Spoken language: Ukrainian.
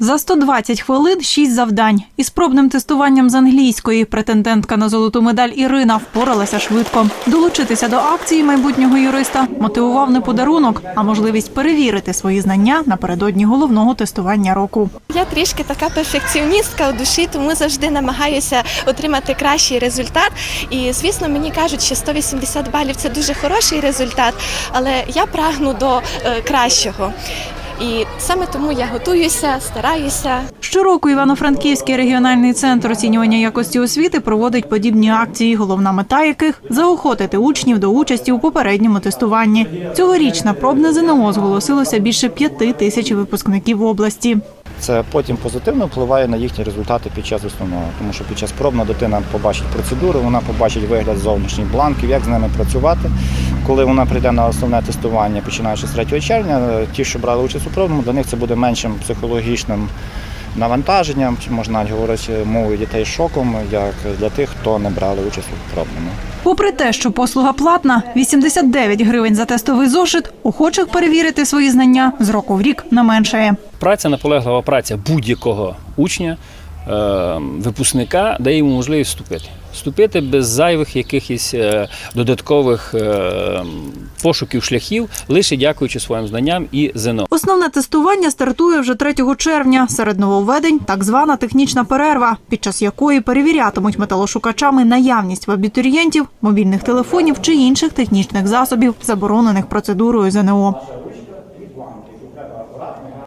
За 120 хвилин 6 завдань. Із пробним тестуванням з англійської претендентка на золоту медаль Ірина впоралася швидко. Долучитися до акції майбутнього юриста мотивував не подарунок, а можливість перевірити свої знання напередодні головного тестування року. Я трішки така перфекціоністка у душі, тому завжди намагаюся отримати кращий результат. І звісно, мені кажуть, що 180 балів це дуже хороший результат, але я прагну до е, кращого. І саме тому я готуюся, стараюся. Щороку Івано-Франківський регіональний центр оцінювання якості освіти проводить подібні акції, головна мета яких заохотити учнів до участі у попередньому тестуванні. Цьогоріч на пробне ЗНО зголосилося більше п'яти тисяч випускників області. Це потім позитивно впливає на їхні результати під час основного, тому що під час пробна дитина побачить процедуру, вона побачить вигляд зовнішніх бланків, як з ними працювати. Коли вона прийде на основне тестування, починаючи з 3 червня, ті, що брали участь у пробному, для них це буде меншим психологічним навантаженням, чи можна навіть говорити мовою дітей шоком, як для тих, хто не брали участь у пробному. Попри те, що послуга платна 89 гривень за тестовий зошит, охочих перевірити свої знання з року в рік не меншає. Праця, наполеглива праця будь-якого учня, випускника дає йому можливість вступити. Вступити без зайвих якихось е, додаткових е, пошуків шляхів, лише дякуючи своїм знанням і ЗНО. Основне тестування стартує вже 3 червня. Серед нововведень так звана технічна перерва, під час якої перевірятимуть металошукачами наявність в абітурієнтів, мобільних телефонів чи інших технічних засобів, заборонених процедурою ЗНО.